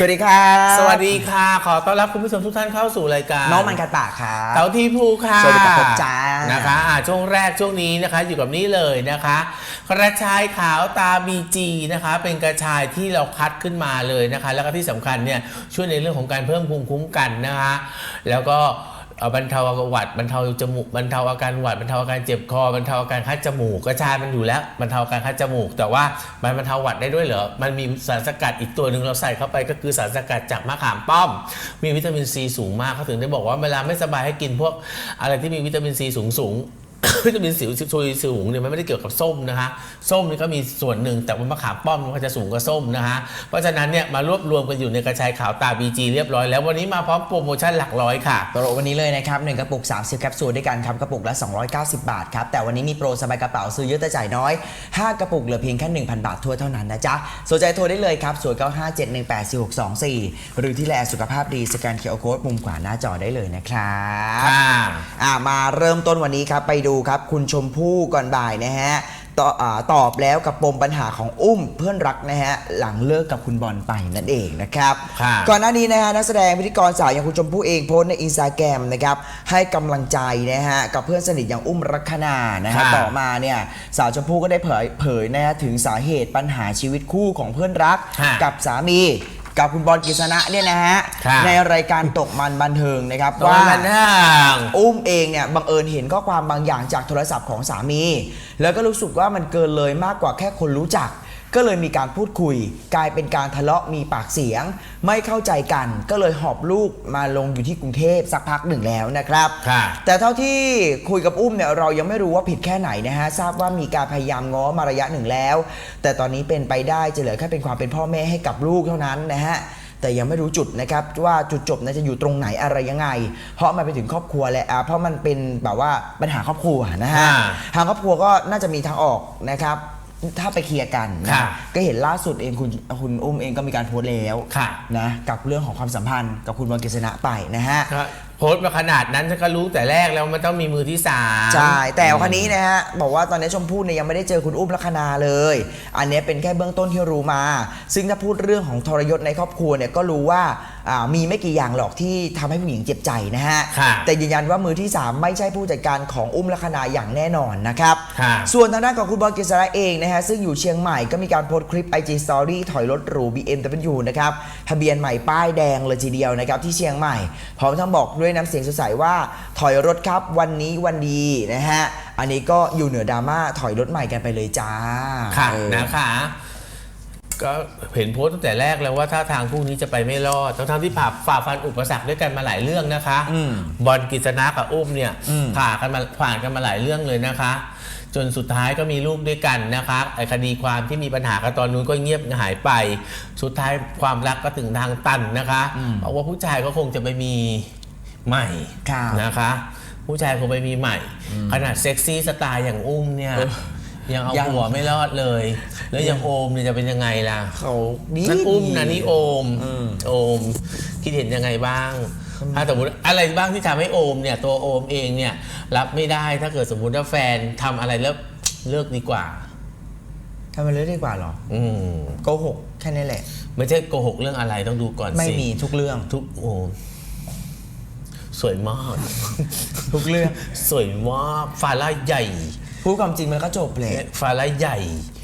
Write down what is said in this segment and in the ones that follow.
สวัสดีครับสวัสดีค่ะ ขอต้อนรับคุณผู้ชมทุกท่านเข้าสู่รายการน้องมันกัดปากครับเต๋าที่ภูค่ะสวัสดีครับผมจ้านะคะอ่าช่วงแรกช่วงนี้นะคะ อยู่กับนี้เลยนะคะ กระชายขาวตาบีจีนะคะ เป็นกระชายที่เราคัดขึ้นมาเลยนะคะ แล้วก็ที่สำคัญเนี่ยช่วยในเรื่องของการเพิ่มภูมิคุ้มกันนะคะ แล้วก็เอ่อ บรรเทาหวัดบรรเทาจมูกบรรเทาอาการหวัดบรรเทาอาการเจ็บคอบรรเทาอาการคัดจมูกกระชามันอยู่แล้วบรรเทาอาการคัดจมูก แต่ว่ามันบรรเทาหวัดได้ด้วยเหรอมันมีสารสกัดอีกตัวหนึ่งเราใส่เข้าไปก็คือสารสกัดจากมะขามป้อม มีวิตามินซีสูงมากเขาถึงได้บอกว่าเวลาไม่สบายให้กินพวกอะไรที่มีวิตามินซีสูงสูง วิตามินสีซุยสูงเนี่ยมันไม่ได้เกี่ยวกับส้มนะคะส้มนี่ก็มีส่วนหนึ่งแต่ว่ามะขามป้อมมันก็จะสูงกว่าส้มนะคะเพราะฉะนั้นเนี่ยมารวบรวมกันอยู่ในกระชายขาวตาบีจีเรียบร้อยแล้ววันนี้มาพร้อมโปรโมชั่นหลักร้อยค่ะโปรวันนี้เลยนะครับ1กระปุก 30แคปซูลด้วยกันครับกระปุกละ 290 บาทครับแต่วันนี้มีโปรสบายกระเป๋าซื้อเยอะแต่จ่ายน้อย 5 กระปุกเหลือเพียงแค่1,000 บาททั่วเท่านั้นนะจ๊ะสนใจโทรได้เลยครับ0957184624 หรือที่แลสุขภาพดีสแกนเคอร์โค้ดมุมขวาหน้าจอได้เลยนะครับค่ะอ่ามาเริ่มต้นวันนี้ครับไปดูครับคุณชมพู่ก่อนบ่ายนะฮะตออาตอบแล้วกับปมปัญหาของอุ้มเพื่อนรักนะฮะหลังเลิกกับคุณบอลไปนั่นเองนะครับ ค่ะก่อนหน้านี้นะฮะนักแสดงพิธีกรสาวอย่างคุณชมพู่เองโพสต์ในอินสตาแกรมนะครับให้กำลังใจนะฮะกับเพื่อนสนิทอย่างอุ้มลักษณานะฮะค่ะ ต่อมาเนี่ยสาวชมพู่ก็ได้เผยเผยนะฮะถึงสาเหตุปัญหาชีวิตคู่ของเพื่อนรัก ค่ะ กับสามี กับคุณบอลกฤษณะเนี่ยนะฮะค่ะในรายการตกมันบันเทิงนะครับว่าว่ามันห่างอุ้มเองเนี่ยบังเอิญเห็นข้อความบางอย่างจากโทรศัพท์ของสามี แล้วก็รู้สึกว่ามันเกินเลยมากกว่าแค่คนรู้จัก ก็เลยมีการพูดคุย กลายเป็นการทะเลาะมีปากเสียง ไม่เข้าใจกัน ก็เลยหอบลูกมาลงอยู่ที่กรุงเทพสักพักหนึ่งแล้วนะครับ ค่ะ แต่เท่าที่คุยกับอุ้มเนี่ยเรายังไม่รู้ว่าผิดแค่ไหนนะฮะทราบว่ามีการพยายามง้อมาระยะหนึ่งแล้ว แต่ตอนนี้เป็นไปได้จะเหลือแค่เป็นความเป็นพ่อแม่ให้กับลูกเท่านั้นนะฮะแต่ยังไม่รู้จุดนะครับว่าจุดจบเน่าจะอยู่ตรงไหนอะไรยังไง เพราะมันไปถึงครอบครัวแล้วอะเพราะมันเป็นแบบว่าปัญหาครอบครัวนะฮะอ่า ทางครอบครัวก็น่าจะมีทางออกนะครับ ถ้าไปเคลียร์กันนะค่ะก็เห็นล่าสุดเองคุณคุณอุ้มเองก็มีการโพสต์แล้วค่ะนะกับเรื่องของความสัมพันธ์กับคุณบอลกฤษณะไปนะฮะก็ โพสต์มาขนาดนั้นฉันก็รู้แต่แรกแล้วมันต้องมีมือที่สามใช่ แต่คันนี้นะฮะ บอกว่าตอนนี้ชมพู่เนี่ยยังไม่ได้เจอคุณอุ้มลักษณาเลย อันนี้เป็นแค่เบื้องต้นที่รู้มา ซึ่งถ้าพูดเรื่องของทรยศในครอบครัวเนี่ยก็รู้ว่าอ่ามีไม่กี่อย่างหรอกที่ทำให้ผู้หญิงเจ็บใจนะฮะ ค่ะแต่ยืนยันว่ามือที่3ไม่ใช่ผู้จัดการของอุ้มลักษณาอย่างแน่นอนนะครับ ค่ะ ส่วนทางด้านของคุณบอลกฤษณะเองนะฮะ ซึ่งอยู่เชียงใหม่ก็มีการโพสต์คลิป IG Story ถอยรถหรู BMW นะครับ ทะเบียนใหม่ป้ายแดงเลยทีเดียวนะครับที่เชียงใหม่ พร้อมทั้งบอกด้วยน้ำเสียงสดใสว่าถอยรถครับวันนี้วันดีนะฮะ อันนี้ก็อยู่เหนือดราม่าถอยรถใหม่กันไปเลยจ้าค่ะเออ นะคะก็เห็นโพสต์ตั้งแต่แรกแล้วว่าถ้าทางพวกนี้จะไปไม่รอดทั้งทที่ผ่าฝ่าฟันอุปสรรคด้วยกันมาหลายเรื่องนะคะอืมบอลกิษณะกับอุ้มเนี่ยอืม ผ่ากันมาผ่านกันมาหลายเรื่องเลยนะคะ จนสุดท้ายก็มีลูกด้วยกันนะคะไอ้คดีความที่มีปัญหากันตอนนู้นก็เงียบหายไป สุดท้ายความรักก็ถึงทางตันนะคะเพราะว่าผู้ชายก็คงจะไปมี ใหม่ครับนะคะ ผู้ชายคงไปมีใหม่ ขนาดเซ็กซี่สไตล์อย่างอุ้มเนี่ยยังเอายังหัวไม่รอดเลย แล้วยังโอมเนี่ยจะเป็นยังไงล่ะเขาดีนั่นอุ้มนะนี่โอมอืมโอมคิดเห็นยังไงบ้างถ้าสมมติอะไรบ้างที่ทำให้โอมเนี่ย ตัวโอมเองเนี่ย รับไม่ได้ถ้าเกิดสมมติว่าแฟนทำอะไรแล้วเลิกดีกว่าทำไมเลือกดีกว่าเหรอ อืมโกหกแค่นี้แหละ ไม่ใช่โกหกเรื่องอะไรต้องดูก่อนสิไม่มีทุกเรื่องทุกโอม สวยมาก ทุกเรื่องสวยมากฟาร่าใหญ่พูดความจริงมันก็จบแหละฟาร่าใหญ่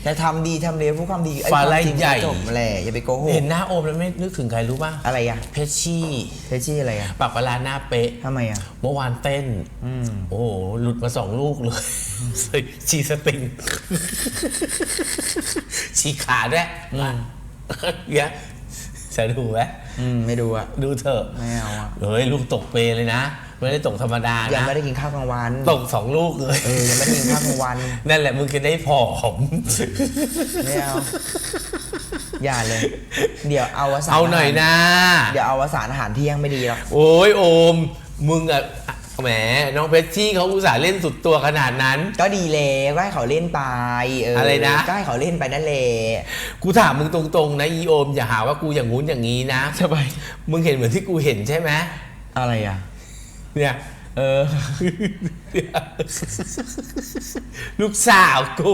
แต่ทำดีทำเลวพูดความดีไอ้ฟ้าความไล่จริงใหญ่ ก็จบแหละอย่าไปโกหกเห็นหน้าโอมแล้วไม่นึกถึงใครรู้ป่ะอะไรอะเพชชี่เพชชี่อะไรอะปากปลาร้าหน้าเป๊ะ ทำไมอะเมื่อวานเต้นอืมโอ้โห หลุดมาสองลูกเลย ใส่ชีสติง ชีขาด้วยเงี้ย จะดูไหมอืมไม่ดูอะดูเถอะไม่เอาอะเฮ้ยลูกตกเปเลยนะ ไม่ได้ตกธรรมดายังนะไม่ได้กินข้าวกลางวันตกสองลูกเลยเออยังไม่ได้กินข้าวกลางวันนั่นแหละมึงจะได้ผอม ไม่เอาอย่าเลย เดี๋ยวเอาวสารเอาหน่อยนะ เดี๋ยวเอาวสารอาหารเที่ยงไม่ดีหรอกโอ้ยโอม มึงอะ แหมน้องเพชรชี่เขาอุตส่าห์เล่นสุดตัวขนาดนั้น ก็ดีเลยก็ให้เขาเล่นไปเอออะไรนะ ก็ให้เขาเล่นไปนั่นแหละกูถามมึงตรงๆนะอีโอมอย่าหาว่ากูอย่างงู้นอย่างนี้นะทำไมมึงเห็นเหมือนที่กูเห็นใช่ไหมอะไรอะ เนี่ยเออ ลูกสาวกู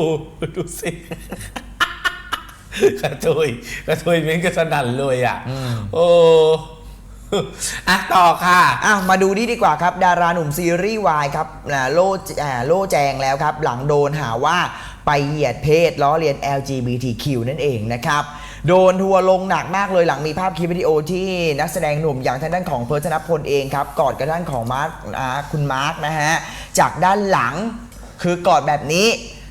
ดูสิกระทุยกระทุยเม้นก็สนั่นเลยอะ โอ้ อะต่อค่ะอะมาดูนี่ดีกว่าครับ ดาราหนุ่มซีรีส์วายครับอ่าโล่อ่าโล่แจงแล้วครับ หลังโดนหาว่าไปเหยียดเพศล้อเลียน LGBTQ นั่นเองนะครับ โดนทัวร์ลงหนักมากเลยหลังมีภาพคลิปวิดีโอที่นักแสดงหนุ่มอย่างทางด้านของเพิร์ชนพลเองครับ กอดกับด้านของมาร์คอ่าคุณมาร์คนะฮะ จากด้านหลังคือกอดแบบนี้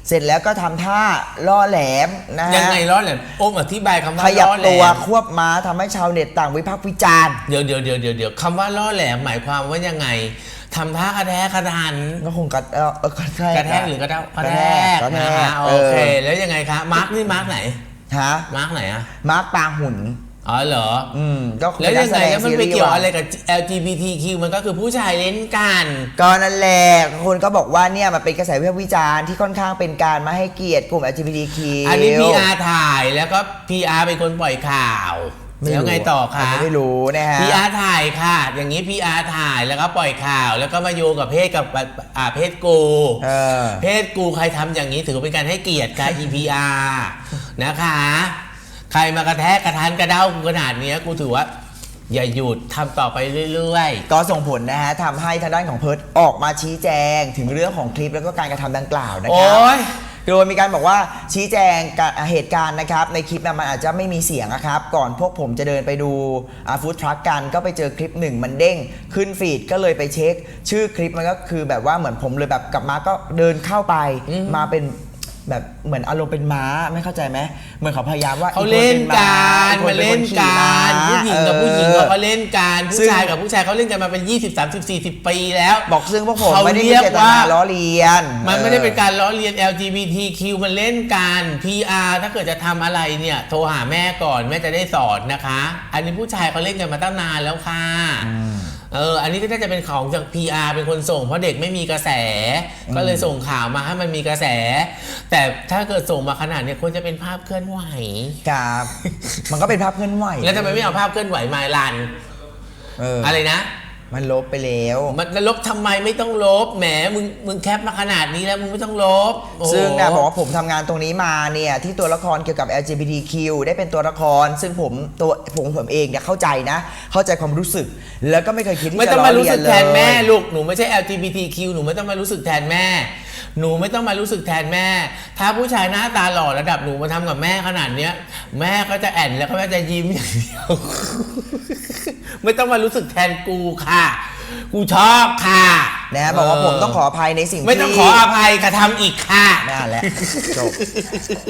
เสร็จแล้วก็ทำท่าล่อแหลมนะฮะยังไงล้อแหลมโอ้มอธิบายคำว่าขยับล้อแหลตัวมควบม้าทำให้ชาวเน็ตต่างวิพากษ์วิจารณ์ เดี๋ยวเดี๋ยวเดี๋ยวเดี๋ยวเดี๋ยวคำว่าล้อแหลมหมายความว่ายังไงทำท่ากระแทกกระทันก็คงกระเอ่อเออกระแทก กระแทกหรือกระแทกกระแทกกระแทกนะคะเอโออเคแล้วยังไงคะมาร์กนี่มาร์กไหนฮะมาร์กไหนอะมาร์คปาหุ่น อ๋อเหรอ อืมก็แล้วยังไงแล้วมันไปเกี่ยวอะไรนกับ LGBTQ มันก็คือผู้ชายเล่นกัน ก็นั่นแหละคนก็บอกว่าเนี่ยมันเป็นกระแสวิพากษ์วิจารณ์ที่ค่อนข้างเป็นการมาให้เกียรติกลุ่ม LGBTQ อันนี้ PR ถ่ายแล้วก็ PR เป็นคนปล่อยข่าวม่รู้แล้วไงต่อคะนนี้ไม่รู้นะฮะ PR ถ่ายค่ะ อย่างนี้ PR ถ่ายแล้วก็ปล่อยข่าว แล้วก็มาโยงกับเพศกับอ่าเพศกูเออเพศกูใครทำอย่างนี้ถือว่าเป็นการให้เกียรติค่ะ EPR นะคะ ใครมากระแทกกระทันกระเด้ากูขนาดเนี้ยกูถือว่า อย่าหยุดทำต่อไปเรื่อย ก็ส่งผลนะฮะทำให้ทางด้านของเพิร์ดออกมาชี้แจงถึงเรื่องของคลิปแล้วก็การกระทำดังกล่าวๆนะคโอ้รับ ย โดยมีการบอกว่าชี้แจงการเหตุการณ์นะครับ ในคลิปน่ะมันอาจจะไม่มีเสียงนะครับ ก่อนพวกผมจะเดินไปดูฟู้ดทรัคกันก็ไปเจอคลิปหนึ่งมันเด้งขึ้นฟีดก็เลยไปเช็ค ชื่อคลิปมันก็คือแบบว่าเหมือนผมเลยแบบกลับมาก็เดินเข้าไปอืมมาเป็น แบบเหมือนอารมณ์เป็นม้าไม่เข้าใจไหมเหมือนเขาพยายามว่าเขาอีคเล่นป็กันอีคมาป็เล่นคขี่กัม้านผู้หญิงกับออผู้หญิงเขาก็เล่นกันผู้ซึ่งชายกับผู้ชายเขาเล่นกันมาเป็น 20 30 40 ปีแล้ว บอกซึ่งพวกผมเขาไม่ได้เรีมียกเจตนาว่าล้อเลียน มันไม่ได้เป็นออการล้อเลียน LGBTQ มันเล่นกัน PR ถ้าเกิดจะทำอะไรเนี่ย โทรหาแม่ก่อนแม่จะได้สอนนะคะ อันนี้ผู้ชายเขาเล่นกันมาตั้งนานแล้วค่ะ เออ อันนี้ก็น่าจะเป็นของจาก PR เป็นคนส่ง เพราะเด็กไม่มีกระแส ก็เลยส่งข่าวมาให้มันมีกระแส แต่ถ้าเกิดส่งมาขนาดเนี้ยควรจะเป็นภาพเคลื่อนไหวครับ มันก็เป็นภาพเคลื่อนไหวแล้วทำไมไม่เอาภาพเคลื่อนไหวมาลัน เออออะไรนะ มันลบไปแล้ว มันจะลบทำไมไม่ต้องลบแหมมึงมึงแคปมาขนาดนี้แล้วมึงไม่ต้องลบโอ้โหซึ่งนะบอกว่าผมทำงานตรงนี้มาเนี่ยที่ตัวละครเกี่ยวกับ LGBTQ ได้เป็นตัวละคร ซึ่งผมตัวผมผมเองเนี่ยเข้าใจนะ เข้าใจความรู้สึก แล้วก็ไม่เคยคิดที่ไม่จะต้องล้มาอรู้เลียสึนกเลแทนแม่ย ลูกหนูไม่ใช่ LGBTQ หนูไม่ต้องมารู้สึกแทนแม่ หนูไม่ต้องมารู้สึกแทนแม่ ถ้าผู้ชายหน้าตาหล่อระดับหนูมาทำกับแม่ขนาดเนี้ย แม่ก็จะแอนแล้วก็แม่จะยิ้มอย่างเดียว ไม่ต้องมารู้สึกแทนกูค่ะ กูชอบค่ะนะฮะบอกว่าผมต้องขออภัยในสิ่งที่ไม่ต้องขออภัยค่ะทำอีกค่ะนั่นแหละจบ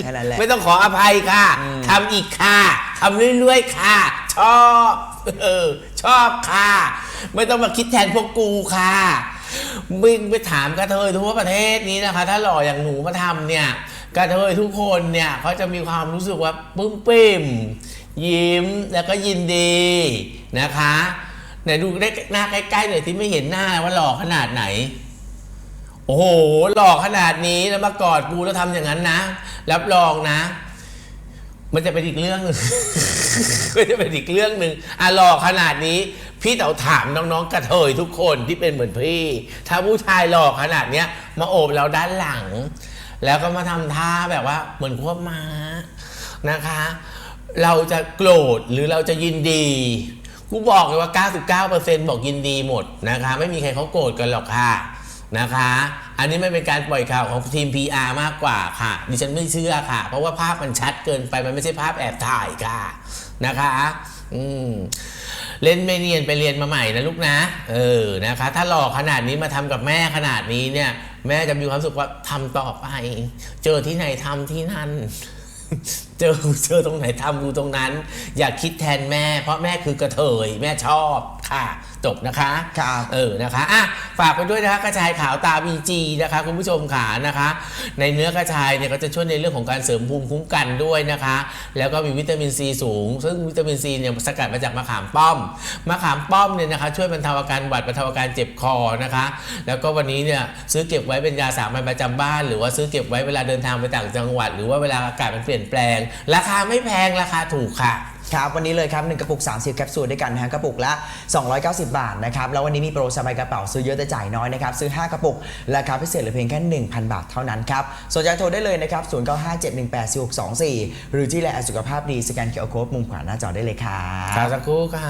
แค่นั้นแหละไม่ต้องขออภัยค่ะทำอีกค่ะทำเรื่อยๆค่ะ ชอบเออชอบค่ะ ไม่ต้องมาคิดแทนพวกกูค่ะ มึงไปถามกระเทยทั่วประเทศนี้นะคะ ถ้าหล่ออย่างหนูมาทำเนี่ยกระเทยทุกคนเนี่ยเขาจะมีความรู้สึกว่าปึ้มปิ่มยิ้มแล้วก็ยินดีนะคะไหนดูได้หน้าใกล้ๆหน่อยที่ไม่เห็นหน้าว่าหล่อขนาดไหน โอ้โหหล่อขนาดนี้แล้วมากอดกูแล้วทำอย่างนั้นนะ รับรองนะ มันจะเป็นอีกเรื่องหนึ่งก็จะเป็นอีกเรื่องหนึ่งอะหล่อขนาดนี้ พี่เต๋าถามน้องๆกระเทยทุกคนที่เป็นเหมือนพี่ ถ้าผู้ชายหลอกขนาดเนี้ยมาโอบเราด้านหลัง แล้วก็มาทำท่าแบบว่า เหมือนควบม้านะคะ เราจะโกรธหรือเราจะยินดี กูบอกเลยว่า 99%บอกยินดีหมดนะคะ ไม่มีใครเขาโกรธกันหรอกค่ะนะคะ อันนี้ไม่เป็นการปล่อยข่าวของทีม PR มากกว่าค่ะ ดิฉันไม่เชื่อค่ะ เพราะว่าภาพมันชัดเกินไปมันไม่ใช่ภาพแอบถ่ายค่ะนะคะ อืม เล่นไม่เรียนไปเรียนมาใหม่นะลูกนะ เออนะคะ ถ้าหลอกขนาดนี้มาทำกับแม่ขนาดนี้เนี่ย แม่จะมีความสุขว่าทำต่อไป เจอที่ไหนทำที่นั่น เจอเจอตรงไหนทำดูตรงนั้น อย่าคิดแทนแม่ เพราะแม่คือกระเทยแม่ชอบค่ะจบนะคะครับเออนะคะอะฝากไปด้วยนะคะกระชายขาวตาบีจีนะคะคุณผู้ชมขานะคะ ในเนื้อกระชายเนี่ยก็จะช่วยในเรื่องของการเสริมภูมิคุ้มกันด้วยนะคะ แล้วก็มีวิตามินซีสูง ซึ่งวิตามินซีเนี่ยสกัดมาจากมะขามป้อมมะขามป้อมเนี่ยนะคะ ช่วยบรรเทาอาการหวัดบรรเทาอาการเจ็บคอนะคะ แล้วก็วันนี้เนี่ยซื้อเก็บไว้เป็นยาสามัญประจำบ้าน หรือว่าซื้อเก็บไว้เวลาเดินทางไปต่างจังหวัด หรือว่าเวลาอากาศมันเปลี่ยนแปลงราคาไม่แพงราคาถูกค่ะ ครับวันนี้เลยครับ1กระปุก 30 แคปซูลด้วยกันนะฮะกระปุกละ 290 บาทนะครับแล้ววันนี้มีโปรสบายกระเป๋าซื้อเยอะแต่จ่ายน้อยนะครับซื้อ 5 กระปุกราคาพิเศษเหลือเพียงแค่ 1,000 บาทเท่านั้นครับสนใจโทรได้เลยนะครับ0957184624 หรือที่แลแอดสุขภาพดีสแกนเคอร์โค้ดมุมขวาหน้าจอได้เลยครับข่าวสักครู่ค่ะ